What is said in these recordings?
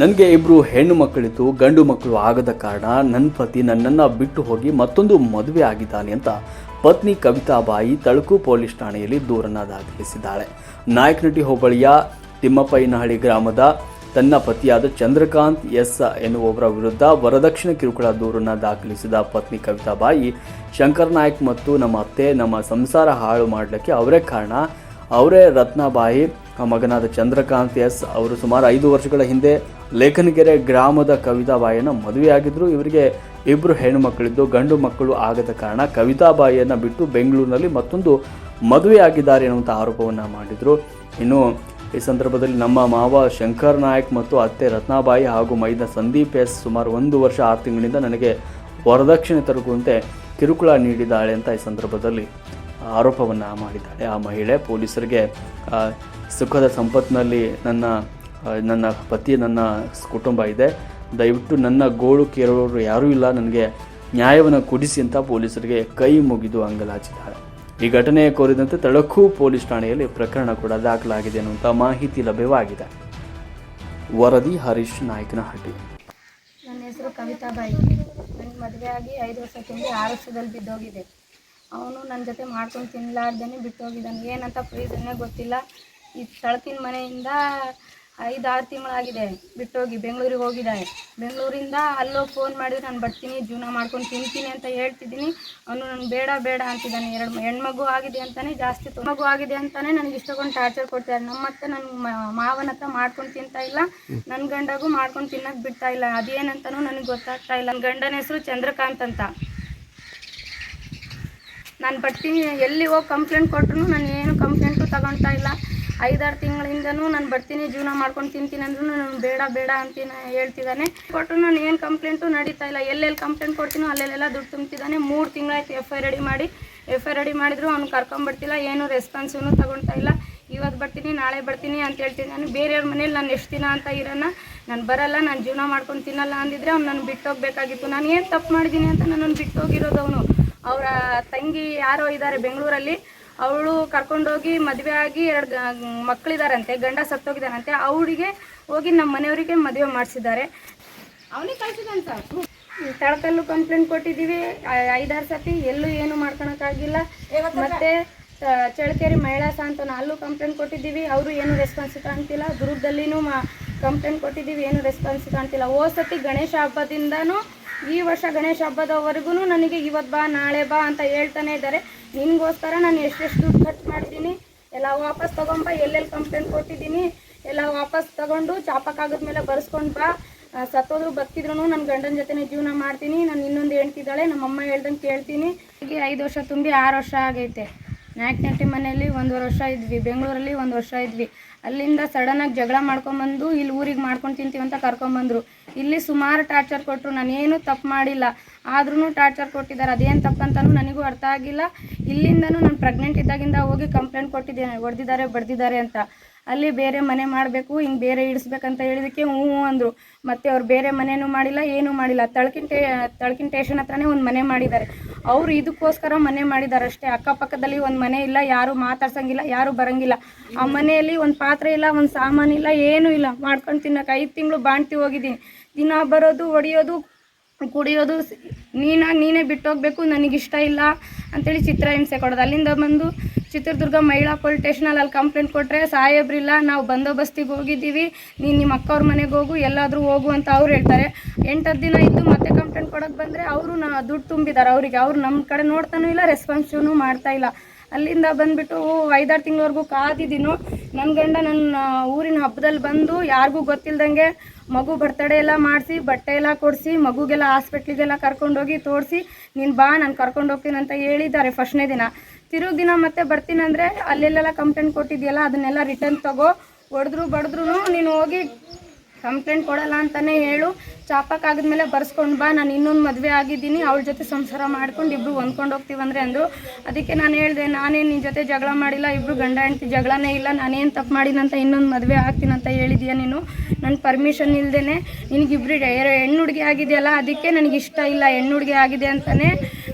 ನನಗೆ ಇಬ್ಬರು ಹೆಣ್ಣು ಮಕ್ಕಳಿತ್ತು, ಗಂಡು ಮಕ್ಕಳು ಆಗದ ಕಾರಣ ನನ್ನ ಪತಿ ನನ್ನನ್ನು ಬಿಟ್ಟು ಹೋಗಿ ಮತ್ತೊಂದು ಮದುವೆ ಆಗಿದ್ದಾನೆ ಅಂತ ಪತ್ನಿ ಕವಿತಾಬಾಯಿ ತಳಕು ಪೊಲೀಸ್ ಠಾಣೆಯಲ್ಲಿ ದೂರನ್ನು ದಾಖಲಿಸಿದ್ದಾಳೆ. ನಾಯಕನಟಿ ಹೋಬಳಿಯ ತಿಮ್ಮಪ್ಪಯ್ಯನಹಳ್ಳಿ ಗ್ರಾಮದ ತನ್ನ ಪತಿಯಾದ ಚಂದ್ರಕಾಂತ್ ಎಸ್ ಎನ್ನುವವರ ವಿರುದ್ಧ ವರದಕ್ಷಿಣ ಕಿರುಕುಳ ದೂರನ್ನು ದಾಖಲಿಸಿದ ಪತ್ನಿ ಕವಿತಾಬಾಯಿ, ಶಂಕರ್ ನಾಯಕ್ ಮತ್ತು ನಮ್ಮ ಅತ್ತೆ ನಮ್ಮ ಸಂಸಾರ ಹಾಳು ಮಾಡಲಿಕ್ಕೆ ಅವರೇ ಕಾರಣ. ಅವರೇ ರತ್ನಾಬಾಯಿ ಮಗನಾದ ಚಂದ್ರಕಾಂತ್ ಎಸ್ ಅವರು ಸುಮಾರು ಐದು ವರ್ಷಗಳ ಹಿಂದೆ ಲೇಖನಗೆರೆ ಗ್ರಾಮದ ಕವಿತಾಬಾಯಿಯನ್ನು ಮದುವೆಯಾಗಿದ್ದರು ಇವರಿಗೆ ಇಬ್ಬರು ಹೆಣ್ಣು ಮಕ್ಕಳಿದ್ದು ಗಂಡು ಮಕ್ಕಳು ಆಗದ ಕಾರಣ ಕವಿತಾಬಾಯಿಯನ್ನು ಬಿಟ್ಟು ಬೆಂಗಳೂರಿನಲ್ಲಿ ಮತ್ತೊಂದು ಮದುವೆಯಾಗಿದ್ದಾರೆ ಎನ್ನುವಂಥ ಆರೋಪವನ್ನು ಮಾಡಿದರು. ಇನ್ನು ಈ ಸಂದರ್ಭದಲ್ಲಿ ನಮ್ಮ ಮಾವ ಶಂಕರ್ ನಾಯಕ್ ಮತ್ತು ಅತ್ತೆ ರತ್ನಾಬಾಯಿ ಹಾಗೂ ಮೈದ ಸಂದೀಪ್ ಎಸ್ ಸುಮಾರು ಒಂದು ವರ್ಷ ಆರು ತಿಂಗಳಿಂದ ನನಗೆ ವರದಕ್ಷಿಣೆ ತರುಗುವಂತೆ ಕಿರುಕುಳ ನೀಡಿದ್ದಾಳೆ ಅಂತ ಈ ಸಂದರ್ಭದಲ್ಲಿ ಆರೋಪವನ್ನು ಮಾಡಿದ್ದಾಳೆ. ಆ ಮಹಿಳೆ ಪೊಲೀಸರಿಗೆ ಸುಖದ ಸಂಪತ್ತಿನಲ್ಲಿ ನನ್ನ ನನ್ನ ಪತಿ, ನನ್ನ ಕುಟುಂಬ ಇದೆ. ದಯವಿಟ್ಟು ನನ್ನ ಗೋಳು ಕೇರೋರು ಯಾರೂ ಇಲ್ಲ. ನನಗೆ ನ್ಯಾಯವನ್ನು ಕೊಡಿಸಿ ಅಂತ ಪೊಲೀಸರಿಗೆ ಕೈ ಮುಗಿದು ಅಂಗಲಾಚಿದ್ದಾಳೆ. ಈ ಘಟನೆ ಕೋರಿದಂತೆ ತಳಕು ಪೊಲೀಸ್ ಠಾಣೆಯಲ್ಲಿ ಪ್ರಕರಣ ಕೂಡ ದಾಖಲಾಗಿದೆ ಅನ್ನುವಂಥ ಮಾಹಿತಿ ಲಭ್ಯವಾಗಿದೆ. ವರದಿ ಹರೀಶ್ ನಾಯಕನಹಟ್ಟಿ. ನನ್ನ ಹೆಸರು ಕವಿತಾಬಾಯಿ. ನನಗೆ ಮದುವೆ ಆಗಿ ಐದು ವರ್ಷ ತುಂಬಿ ಆರು ವರ್ಷದಲ್ಲಿ ಬಿದ್ದೋಗಿದೆ. ಅವನು ನನ್ನ ಜೊತೆ ಮಾಡ್ಕೊಂಡು ತಿನ್ನಲಾರ್ದೇ ಬಿಟ್ಟೋಗಿದ್ದಾನೆ. ಏನಂತ ಪ್ರೀಸನ್ನೇ ಗೊತ್ತಿಲ್ಲ. ಈ ತಳಕಿನ ಮನೆಯಿಂದ ಐದು ಆರು ತಿಂಗಳಾಗಿದೆ ಬಿಟ್ಟೋಗಿ ಬೆಂಗಳೂರಿಗೆ ಹೋಗಿದ್ದಾನೆ. ಬೆಂಗಳೂರಿಂದ ಅಲ್ಲೋಗಿ ಫೋನ್ ಮಾಡಿದ್ರೆ, ನಾನು ಬರ್ತೀನಿ, ಜೀವನ ಮಾಡ್ಕೊಂಡು ತಿಂತೀನಿ ಅಂತ ಹೇಳ್ತಿದ್ದೀನಿ. ಅವನು ನನಗೆ ಬೇಡ ಬೇಡ ಅಂತಿದ್ದಾನೆ. ಎರಡು ಹೆಣ್ಮಗು ಆಗಿದೆ ಅಂತಲೇ ಜಾಸ್ತಿ ಮಗು ಆಗಿದೆ ಅಂತಲೇ ನನಗೆ ಇಷ್ಟಕೊಂಡು ಟಾರ್ಚರ್ ಕೊಡ್ತಾರೆ. ನಮ್ಮ ಅತ್ತೆ ನನ್ನ ಮಾವನ ಹತ್ರ ಮಾಡ್ಕೊಂಡು ತಿಂತಾ ಇಲ್ಲ. ನನ್ನ ಗಂಡಗೂ ಮಾಡ್ಕೊಂಡು ತಿನ್ನಕ್ಕೆ ಬಿಡ್ತಾ ಇಲ್ಲ. ಅದೇನಂತನೂ ನನಗೆ ಗೊತ್ತಾಗ್ತಾ ಇಲ್ಲ. ನನ್ನ ಗಂಡನ ಹೆಸರು ಚಂದ್ರಕಾಂತ್ ಅಂತ. ನಾನು ಬರ್ತೀನಿ. ಎಲ್ಲಿ ಹೋಗಿ ಕಂಪ್ಲೇಂಟ್ ಕೊಟ್ಟರು ನಾನು ಏನು ಕಂಪ್ಲೇಂಟು ತಗೊಳ್ತಾ ಇಲ್ಲ. ಐದಾರು ತಿಂಗಳಿಂದನೂ ನಾನು ಬರ್ತೀನಿ, ಜೀವನ ಮಾಡ್ಕೊಂಡು ತಿಂತೀನಿ ಅಂದ್ರೂ ನಾನು ಬೇಡ ಬೇಡ ಅಂತೀನಿ ಹೇಳ್ತಿದ್ದಾನೆ ಕೊಟ್ಟರು ನಾನು ಏನು ಕಂಪ್ಲೇಂಟು ನಡೀತಾ ಇಲ್ಲ. ಎಲ್ಲೆಲ್ಲಿ ಕಂಪ್ಲೇಂಟ್ ಕೊಡ್ತೀನೋ ಅಲ್ಲೆಲ್ಲೆಲ್ಲ ದುಡ್ಡು ತುಂಬ್ತಿದ್ದಾನೆ ಮೂರು ತಿಂಗಳಾಯ್ತು ಎಫ್ ಐ ರೆಡಿ ಮಾಡಿ. ಎಫ್ ಐ ರೆಡಿ ಮಾಡಿದ್ರು ಅವ್ನು ಕರ್ಕೊಂಬರ್ತಿಲ್ಲ, ಏನು ರೆಸ್ಪಾನ್ಸೂ ತಗೊಳ್ತಾ ಇಲ್ಲ. ಇವತ್ತು ಬರ್ತೀನಿ, ನಾಳೆ ಬರ್ತೀನಿ ಅಂತ ಹೇಳ್ತೀನಿ. ನಾನು ಬೇರೆಯವ್ರ ಮನೇಲಿ ನಾನು ಎಷ್ಟು ದಿನ ಅಂತ ಇರೋಣ ನಾನು ಬರಲ್ಲ, ನಾನು ಜೀವನ ಮಾಡ್ಕೊಂಡು ತಿನ್ನಲ್ಲ ಅಂದಿದ್ರೆ ಅವ್ನು ನಾನು ಬಿಟ್ಟೋಗ್ಬೇಕಾಗಿತ್ತು. ನಾನು ಏನು ತಪ್ಪು ಮಾಡಿದ್ದೀನಿ ಅಂತ ನನ್ನನ್ನು ಬಿಟ್ಟೋಗಿರೋದು ಅವನು? ಅವರ ತಂಗಿ ಯಾರೋ ಇದ್ದಾರೆ ಬೆಂಗಳೂರಲ್ಲಿ ಅವಳು ಕರ್ಕೊಂಡೋಗಿ ಮದುವೆ ಆಗಿ ಎರಡು ಮಕ್ಕಳಿದಾರಂತೆ ಗಂಡ ಸತ್ತೋಗಿದ್ದಾರಂತೆ ಅವಳಿಗೆ ಹೋಗಿ ನಮ್ಮ ಮನೆಯವರಿಗೆ ಮದುವೆ ಮಾಡಿಸಿದ್ದಾರೆ. ಅವನಿಗೆ ಕಳ್ಸಿದ್ದಾನೆ ಸರ್. ತಳಕಲ್ಲು ಕಂಪ್ಲೇಂಟ್ ಕೊಟ್ಟಿದ್ದೀವಿ ಐದಾರು ಸತಿ ಎಲ್ಲೂ ಏನು ಮಾಡ್ಕೊಳಕ್ಕಾಗಿಲ್ಲ. ಮತ್ತೆ ಚಳಕೇರಿ ಚಳ್ಳಕೆರೆ ಮಹಿಳಾ ಸಾಂತ್ವನ ಅಲ್ಲೂ ಕಂಪ್ಲೇಂಟ್ ಕೊಟ್ಟಿದ್ದೀವಿ ಅವರು ಏನು ರೆಸ್ಪಾನ್ಸ್ ಕಾಣ್ತಿಲ್ಲ. ದುರ್ಗದಲ್ಲಿನೂ ಮಾ ಕಂಪ್ಲೇಂಟ್ ಕೊಟ್ಟಿದ್ದೀವಿ ಏನು ರೆಸ್ಪಾನ್ಸ್ ಕಾಣ್ತಿಲ್ಲ. ಓ ಸತಿ ಗಣೇಶ ಹಬ್ಬದಿಂದನೂ ಈ ವರ್ಷ ಗಣೇಶ ಹಬ್ಬದವರೆಗೂ ನನಗೆ ಇವತ್ತು ಬಾ, ನಾಳೆ ಬಾ ಅಂತ ಹೇಳ್ತಾನೆ ಇದ್ದಾರೆ. ನಿನಗೋಸ್ಕರ ನಾನು ಎಷ್ಟೆಷ್ಟು ದುಡ್ಡು ಖರ್ಚು ಮಾಡಿದ್ದೀನಿ ಎಲ್ಲ ವಾಪಸ್ ತಗೊಂಬ, ಎಲ್ಲೆಲ್ಲಿ ಕಂಪ್ಲೇಂಟ್ ಕೊಟ್ಟಿದ್ದೀನಿ, ಎಲ್ಲ ವಾಪಸ್ ತಗೊಂಡು ಚಾಪಕ್ಕಾಗದ ಮೇಲೆ ಬರ್ಸ್ಕೊಂಡು ಬಾ. ಸತ್ತೋದ್ರು ಬತ್ತಿದ್ರು ನನ್ನ ಗಂಡನ ಜೊತೆನೇ ಜೀವನ ಮಾಡ್ತೀನಿ. ನಾನು ಇನ್ನೊಂದು ಹೇಳ್ತಿದ್ದಾಳೆ ನಮ್ಮಮ್ಮ ಹೇಳ್ದಂಗೆ ಕೇಳ್ತೀನಿ. ಐದು ವರ್ಷ ತುಂಬಿ ಆರು ವರ್ಷ ಆಗೈತೆ. ನಾಯಕನಟ್ಟಿ ಮನೆಯಲ್ಲಿ ಒಂದುವರೆ ವರ್ಷ ಇದ್ವಿ. ಬೆಂಗಳೂರಲ್ಲಿ ಒಂದು ವರ್ಷ ಇದ್ವಿ. ಅಲ್ಲಿಂದ ಸಡನ್ನಾಗಿ ಜಗಳ ಮಾಡ್ಕೊಂಬಂದು ಇಲ್ಲಿ ಊರಿಗೆ ಮಾಡ್ಕೊಂಡು ತಿಂತೀವಿ ಅಂತ ಕರ್ಕೊಂಬಂದರು. ಇಲ್ಲಿ ಸುಮಾರು ಟಾರ್ಚರ್ ಕೊಟ್ಟರು ನಾನೇನು ತಪ್ಪು ಮಾಡಿಲ್ಲ. ಆದ್ರೂ ಟಾರ್ಚರ್ ಕೊಟ್ಟಿದ್ದಾರೆ. ಅದೇನು ತಪ್ಪಂತನೂ ನನಗೂ ಅರ್ಥ ಆಗಿಲ್ಲ. ಇಲ್ಲಿಂದನೂ ನಾನು ಪ್ರೆಗ್ನೆಂಟ್ ಇದ್ದಾಗಿಂದ ಹೋಗಿ ಕಂಪ್ಲೇಂಟ್ ಕೊಟ್ಟಿದ್ದೇನೆ. ಹೊಡೆದಿದ್ದಾರೆ, ಬಡ್ದಿದ್ದಾರೆ ಅಂತ. ಅಲ್ಲಿ ಬೇರೆ ಮನೆ ಮಾಡಬೇಕು, ಹಿಂಗೆ ಬೇರೆ ಇಡಿಸ್ಬೇಕಂತ ಹೇಳಿದಕ್ಕೆ ಹ್ಞೂ ಹ್ಞೂ ಅಂದರು. ಮತ್ತು ಅವ್ರು ಬೇರೆ ಮನೆಯೂ ಮಾಡಿಲ್ಲ, ಏನೂ ಮಾಡಿಲ್ಲ. ತಳಕಿನ ಟೇ, ತಳಕಿನ ಟೇಷನ್ ಹತ್ರನೇ ಒಂದು ಮನೆ ಮಾಡಿದ್ದಾರೆ. ಅವರು ಇದಕ್ಕೋಸ್ಕರ ಮನೆ ಮಾಡಿದ್ದಾರೆ ಅಷ್ಟೇ. ಅಕ್ಕಪಕ್ಕದಲ್ಲಿ ಒಂದು ಮನೆ ಇಲ್ಲ, ಯಾರು ಮಾತಾಡ್ಸಂಗಿಲ್ಲ, ಯಾರು ಬರಂಗಿಲ್ಲ. ಆ ಮನೆಯಲ್ಲಿ ಒಂದು ಪಾತ್ರೆ ಇಲ್ಲ, ಒಂದು ಸಾಮಾನು ಇಲ್ಲ, ಏನೂ ಇಲ್ಲ. ಮಾಡ್ಕೊಂಡು ತಿನ್ನೋಕೆ ಐದು ತಿಂಗಳು ಬಾಣ್ತಿ ಹೋಗಿದ್ದೀನಿ. ದಿನ ಬರೋದು, ಹೊಡಿಯೋದು ಕುಡಿಯೋದು ನೀನ, ನೀನೇ ನನಗೆ ನನಗಿಷ್ಟ ಇಲ್ಲ ಅಂತೇಳಿ ಚಿತ್ರಹಿಂಸೆ ಕೊಡೋದು. ಅಲ್ಲಿಂದ ಬಂದು ಚಿತ್ರದುರ್ಗ ಮಹಿಳಾ ಪೊಲೀಸ್ ಸ್ಟೇಷನಲ್ಲಿ ಅಲ್ಲಿ ಕಂಪ್ಲೇಂಟ್ ಕೊಟ್ಟರೆ ಸಾಹೇಬ್ರಿಲ್ಲ ನಾವು ಬಂದೋಬಸ್ತಿಗೆ ಹೋಗಿದ್ದೀವಿ. ನೀನು ನಿಮ್ಮ ಅಕ್ಕವ್ರ ಮನೆಗೆ ಹೋಗು, ಎಲ್ಲಾದರೂ ಹೋಗು ಅಂತ ಅವ್ರು ಹೇಳ್ತಾರೆ. ಎಂಟತ್ತು ದಿನ ಇದ್ದು ಮತ್ತೆ ಕಂಪ್ಲೇಂಟ್ ಕೊಡೋಕೆ ಬಂದರೆ ಅವರು ನಾ ದುಡ್ಡು ತುಂಬಿದ್ದಾರೆ ಅವರಿಗೆ. ಅವ್ರು ನಮ್ಮ ಕಡೆ ನೋಡ್ತಾನೂ ಇಲ್ಲ ರೆಸ್ಪಾನ್ಸೂ ಮಾಡ್ತಾ ಇಲ್ಲ. ಅಲ್ಲಿಂದ ಬಂದ್ಬಿಟ್ಟು ಐದಾರು ತಿಂಗಳವರೆಗೂ ಕಾದಿದ್ದೀನೋ. ನನ್ನ ಗಂಡ ನನ್ನ ಊರಿನ ಹಬ್ಬದಲ್ಲಿ ಬಂದು ಯಾರಿಗೂ ಗೊತ್ತಿಲ್ದಂಗೆ ಮಗು ಬರ್ತಡೇ ಎಲ್ಲ ಮಾಡಿಸಿ, ಬಟ್ಟೆ ಎಲ್ಲ ಕೊಡಿಸಿ, ಮಗುಗೆಲ್ಲ ಹಾಸ್ಪಿಟ್ಲಿಗೆಲ್ಲ ಕರ್ಕೊಂಡೋಗಿ ತೋರಿಸಿ, ನೀನು ಬಾ, ನಾನು ಕರ್ಕೊಂಡು ಅಂತ ಹೇಳಿದ್ದಾರೆ ಫಸ್ಟ್ನೇ ದಿನ. ತಿರುಗಿ ದಿನ ಮತ್ತೆ ಬರ್ತೀನಿ ಅಂದರೆ ಅಲ್ಲೆಲ್ಲೆಲ್ಲ ಕಂಪ್ಲೇಂಟ್ ಕೊಟ್ಟಿದ್ಯಲ್ಲ, ಅದನ್ನೆಲ್ಲ ರಿಟರ್ನ್ ತಗೋ. ಹೊಡೆದ್ರು ಬಡಿದ್ರು ನೀನು ಹೋಗಿ ಕಂಪ್ಲೇಂಟ್ ಕೊಡಲ್ಲ ಅಂತಲೇ ಹೇಳು. ಚಾಪಕ್ ಆಗಿದ್ಮೇಲೆ ಬರ್ಸ್ಕೊಂಡು ಬಾ. ನಾನು ಇನ್ನೊಂದು ಮದುವೆ ಆಗಿದ್ದೀನಿ. ಅವಳ ಜೊತೆ ಸಂಸಾರ ಮಾಡ್ಕೊಂಡು ಇಬ್ಬರು ಹೊಂದ್ಕೊಂಡು ಹೋಗ್ತೀವಂದ್ರೆ ಅಂದರು ಅದಕ್ಕೆ ನಾನು ಹೇಳಿದೆ, ನಾನೇನು ನಿನ್ನ ಜೊತೆ ಜಗಳ ಮಾಡಿಲ್ಲ ಇಬ್ಬರು ಗಂಡ ಹೆಂಡತಿ ಜಗಳನೇ ಇಲ್ಲ, ನಾನೇನು ತಪ್ಪು ಮಾಡಿನಂತ ಇನ್ನೊಂದು ಮದುವೆ ಆಗ್ತೀನಿ ಅಂತ ಹೇಳಿದೀಯ ನೀನು? ನನ್ನ ಪರ್ಮಿಷನ್ ಇಲ್ಲದೇ ನಿನಗಿಬ್ರು ಹೆಣ್ಣು ಹುಡುಗಿ ಆಗಿದೆಯಲ್ಲ, ಅದಕ್ಕೆ ನನಗೆ ಇಷ್ಟ ಇಲ್ಲ ಹೆಣ್ಣು ಹುಡುಗಿ ಆಗಿದೆ ಅಂತಲೇ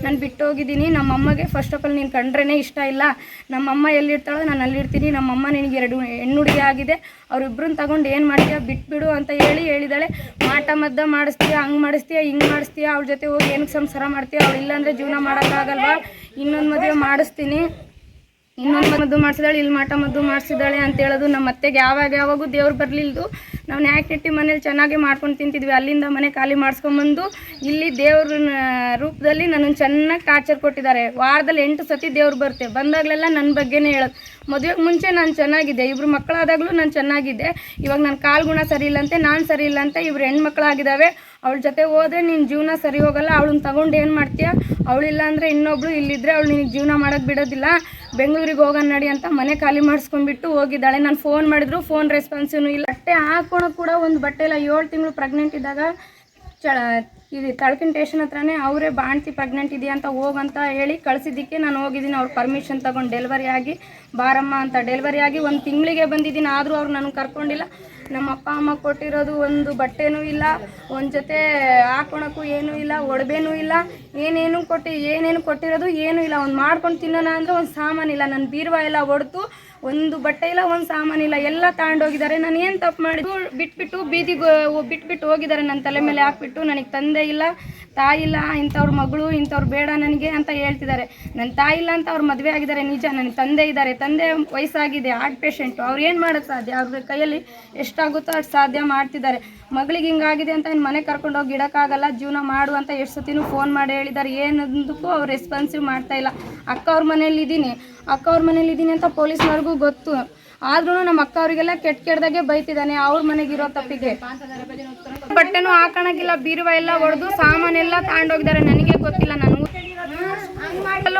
ನಾನು ಬಿಟ್ಟು ಹೋಗಿದ್ದೀನಿ ನಮ್ಮ ಅಮ್ಮಗೆ ಫಸ್ಟ್ ಆಫ್ ಆಲ್ ನೀನು ಕಂಡ್ರೇ ಇಷ್ಟ ಇಲ್ಲ. ನಮ್ಮಮ್ಮ ಎಲ್ಲಿರ್ತಾಳೋ ನಾನು ಅಲ್ಲಿರ್ತೀನಿ. ನಮ್ಮಮ್ಮ ನಿನಗೆ ಎರಡು ಹೆಣ್ಣುಡುಗಿ ಆಗಿದೆ. ಅವ್ರಿಬ್ರನ್ನ ತಗೊಂಡು ಏನು ಮಾಡ್ತೀಯ? ಬಿಟ್ಬಿಡು ಅಂತ ಹೇಳಿ ಹೇಳಿದಾಳೆ. ಮಾಟ ಮದ್ದ ಮಾಡಿಸ್ತೀಯ, ಹಂಗೆ ಮಾಡಿಸ್ತೀಯಾ, ಹಿಂಗೆ ಮಾಡಿಸ್ತೀಯ? ಅವ್ರ ಜೊತೆ ಹೋಗಿ ಏನಕ್ಕೆ ಸಂಸಾರ ಮಾಡ್ತೀಯ? ಅವ್ರು ಇಲ್ಲಾಂದರೆ ಜೀವನ ಮಾಡೋಕ್ಕಾಗಲ್ವಾ ಇನ್ನೊಂದು ಮದುವೆ ಮಾಡಿಸ್ತೀನಿ. ಇನ್ನೊಂದು ಮದ್ದು ಮಾಡಿಸಿದಾಳೆ, ಇಲ್ಲಿ ಮಾಟ ಮದ್ದು ಮಾಡಿಸಿದಾಳೆ ಅಂತ ಹೇಳೋದು ನಮ್ಮ ಅತ್ತೆಗೆ ಯಾವಾಗ ಯಾವಾಗೂ ದೇವ್ರು ಬರಲಿಲ್ದು. ನಾವು ನ್ಯಾಕ್ನೆಟ್ಟಿ ಮನೇಲಿ ಚೆನ್ನಾಗಿ ಮಾಡ್ಕೊಂಡು ತಿಂತಿದ್ವಿ. ಅಲ್ಲಿಂದ ಮನೆ ಖಾಲಿ ಮಾಡಿಸ್ಕೊಂಬಂದು ಇಲ್ಲಿ ದೇವ್ರ ರೂಪದಲ್ಲಿ ನನ್ನನ್ನು ಚೆನ್ನಾಗಿ ಟಾರ್ಚರ್ ಕೊಟ್ಟಿದ್ದಾರೆ. ವಾರದಲ್ಲಿ ಎಂಟು ಸತಿ ದೇವ್ರು ಬರುತ್ತೆ ಬಂದಾಗಲೆಲ್ಲ ನನ್ನ ಬಗ್ಗೆನೇ ಹೇಳೋದು. ಮದುವೆಗೆ ಮುಂಚೆ ನಾನು ಚೆನ್ನಾಗಿದ್ದೆ. ಇಬ್ಬರು ಮಕ್ಕಳಾದಾಗಲೂ ನಾನು ಚೆನ್ನಾಗಿದ್ದೆ. ಇವಾಗ ನನ್ನ ಕಾಲು ಗುಣ ಸರಿ ಇಲ್ಲಂತೆ, ನಾನು ಸರಿ ಇಲ್ಲಂತೆ ಇಬ್ಬರು ಹೆಣ್ಮಕ್ಳಾಗಿದ್ದಾವೆ ಅವಳ ಜೊತೆ ಹೋದ್ರೆ ನಿನ್ನ ಜೀವನ ಸರಿ ಹೋಗಲ್ಲ. ಅವಳನ್ನ ತಗೊಂಡು ಏನು ಮಾಡ್ತೀಯ? ಅವಳಿಲ್ಲ ಅಂದರೆ ಇನ್ನೊಬ್ಳು ಇಲ್ಲಿದ್ರೆ ಅವಳು ನಿನಗೆ ಜೀವನ ಮಾಡೋಕ್ಕೆ ಬಿಡೋದಿಲ್ಲ. ಬೆಂಗಳೂರಿಗೆ ಹೋಗೋಣ ನಡಿ ಅಂತ ಮನೆ ಖಾಲಿ ಮಾಡಿಸ್ಕೊಂಡ್ಬಿಟ್ಟು ಹೋಗಿದ್ದಾಳೆ. ನಾನು ಫೋನ್ ಮಾಡಿದ್ರು ಫೋನ್ ರೆಸ್ಪಾನ್ಸೂ ಇಲ್ಲ. ಬಟ್ಟೆ ಹಾಕೊಳಕ್ಕೆ ಕೂಡ ಒಂದು ಬಟ್ಟೆ ಇಲ್ಲ. ಏಳು ತಿಂಗಳು ಪ್ರೆಗ್ನೆಂಟ್ ಇದ್ದಾಗ ಚ ಇದು ತಳಕಿನ ಟೇಷನ್ ಹತ್ರನೇ ಅವರೇ ಬಾಣ್ತಿ ಪ್ರೆಗ್ನೆಂಟ್ ಇದೆಯಾ ಅಂತ ಹೋಗಂತ ಹೇಳಿ ಕಳಿಸಿದ್ದಕ್ಕೆ ನಾನು ಹೋಗಿದ್ದೀನಿ. ಅವ್ರ ಪರ್ಮಿಷನ್ ತಗೊಂಡು ಡೆಲಿವರಿ ಆಗಿ, ಬಾರಮ್ಮ ಅಂತ ಡೆಲಿವರಿ ಆಗಿ ಒಂದು ತಿಂಗಳಿಗೆ ಬಂದಿದ್ದೀನಿ. ಆದರೂ ಅವ್ರು ನನಗೆ ಕರ್ಕೊಂಡಿಲ್ಲ. ನಮ್ಮ ಅಪ್ಪ ಅಮ್ಮ ಕೊಟ್ಟಿರೋದು ಒಂದು ಬಟ್ಟೆನೂ ಇಲ್ಲ, ಒಂದು ಜೊತೆ ಹಾಕೊಳಕ್ಕೂ ಏನೂ ಇಲ್ಲ ಒಡವೆನೂ ಇಲ್ಲ, ಏನೇನು ಕೊಟ್ಟು, ಏನೇನು ಕೊಟ್ಟಿರೋದು ಏನೂ ಇಲ್ಲ. ಒಂದು ಮಾಡ್ಕೊಂಡು ತಿನ್ನೋಣ ಅಂದರೆ ಒಂದು ಸಾಮಾನಿಲ್ಲ ನನ್ನ ಬೀರ್ವ ಎಲ್ಲ ಹೊಡೆದು ಒಂದು ಬಟ್ಟೆ ಇಲ್ಲ, ಒಂದು ಸಾಮಾನಿಲ್ಲ ಎಲ್ಲ ತಗೊಂಡೋಗಿದ್ದಾರೆ ನಾನು ಏನು ತಪ್ಪು ಮಾಡಿದ್ದು? ಬಿಟ್ಬಿಟ್ಟು ಬೀದಿಗೆ ಬಿಟ್ಬಿಟ್ಟು ಹೋಗಿದ್ದಾರೆ. ನನ್ನ ತಲೆ ಮೇಲೆ ಹಾಕ್ಬಿಟ್ಟು ನನಗೆ ತಂದೆ ಇಲ್ಲ, ತಾಯಿ ಇಲ್ಲ, ಇಂಥವ್ರ ಮಗಳು, ಇಂಥವ್ರು ಬೇಡ ನನಗೆ ಅಂತ ಹೇಳ್ತಿದ್ದಾರೆ. ನನ್ನ ತಾಯಿ ಇಲ್ಲ ಅಂತ ಅವ್ರು ಮದುವೆ ಆಗಿದ್ದಾರೆ. ನಿಜ ನನಗೆ ತಂದೆ ಇದ್ದಾರೆ. ತಂದೆ ವಯಸ್ಸಾಗಿದೆ ಹಾರ್ಟ್ ಪೇಷಂಟು. ಅವ್ರು ಏನು ಮಾಡೋಕ್ಕೆ ಸಾಧ್ಯ? ಅವ್ರ ಕೈಯಲ್ಲಿ ಎಷ್ಟಾಗುತ್ತೋ ಅಷ್ಟು ಸಾಧ್ಯ ಮಾಡ್ತಿದ್ದಾರೆ. ಮಗಳಿಗೆ ಹಿಂಗಾಗಿದೆ ಅಂತ ಇನ್ನು ಮನೆ ಕರ್ಕೊಂಡು ಹೋಗಿ ಇಡೋಕ್ಕಾಗಲ್ಲ, ಜೀವನ ಮಾಡು ಅಂತ ಎಷ್ಟು ಸತಿನೂ ಫೋನ್ ಮಾಡಿ ಹೇಳಿದ್ದಾರೆ. ಏನಂದಕ್ಕೂ ಅವ್ರು ರೆಸ್ಪಾನ್ಸಿವ್ ಮಾಡ್ತಾ ಇಲ್ಲ. ಅಕ್ಕ ಅವ್ರ ಮನೇಲಿ ಇದ್ದೀನಿ. ಅಕ್ಕ ಅವ್ರ ಮನೇಲಿ ಇದ್ದೀನಿ ಅಂತ ಪೊಲೀಸ್ನವ್ರಿಗೂ ಗೊತ್ತು. ಆದ್ರೂ ನಮ್ಮ ಅಕ್ಕ ಅವರಿಗೆಲ್ಲ ಕೆಟ್ಟ ಕೆಡ್ದಾಗೆ ಬೈತಿದ್ದಾನೆ ಅವ್ರ ಮನೆಗಿರೋ ತಪ್ಪಿಗೆ. ಬಟ್ಟೆನೂ ಹಾಕೋಣಕ್ಕಿಲ್ಲ, ಬೀರುವ ಎಲ್ಲ ಹೊಡೆದು ಸಾಮಾನೆಲ್ಲ ತಗೊಂಡೋಗಿದ್ದಾರೆ ನನಗೆ ಗೊತ್ತಿಲ್ಲ ನನಗೂ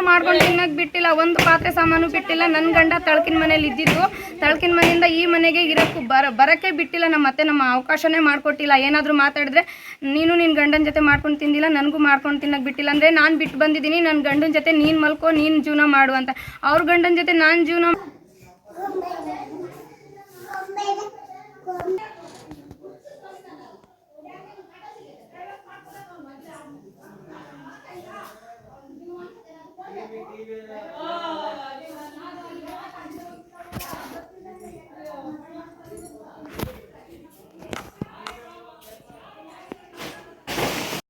ಮಾಡ್ಕೊಂಡು ತಿನ್ನೋಕೆ ಬಿಟ್ಟಿಲ್ಲ, ಒಂದು ಪಾತ್ರೆ ಸಾಮಾನು ಬಿಟ್ಟಿಲ್ಲ. ನನ್ನ ಗಂಡ ತಳಕಿನ ಮನೇಲಿ ಇದ್ದಿದ್ದು. ತಳಕಿನ ಮನೆಯಿಂದ ಈ ಮನೆಗೆ ಇರೋಕ್ಕೂ ಬರ, ಬರೋಕ್ಕೆ ಬಿಟ್ಟಿಲ್ಲ. ನಮ್ಮ ಮತ್ತೆ ನಮ್ಮ ಅವಕಾಶನೇ ಮಾಡಿಕೊಟ್ಟಿಲ್ಲ. ಏನಾದರೂ ಮಾತಾಡಿದ್ರೆ, ನೀನು ನಿನ್ನ ಗಂಡನ ಜೊತೆ ಮಾಡ್ಕೊಂಡು ತಿಂದಿಲ್ಲ, ನನಗೂ ಮಾಡ್ಕೊಂಡು ತಿನ್ನೋಕೆ ಬಿಟ್ಟಿಲ್ಲ ಅಂದರೆ ನಾನು ಬಿಟ್ಟು ಬಂದಿದ್ದೀನಿ. ನನ್ನ ಗಂಡನ ಜೊತೆ ನೀನು ಮಲ್ಕೋ, ನೀನು ಜೀವನ ಮಾಡು ಅಂತ. ಅವ್ರ ಗಂಡನ ಜೊತೆ ನಾನು ಜೀವನ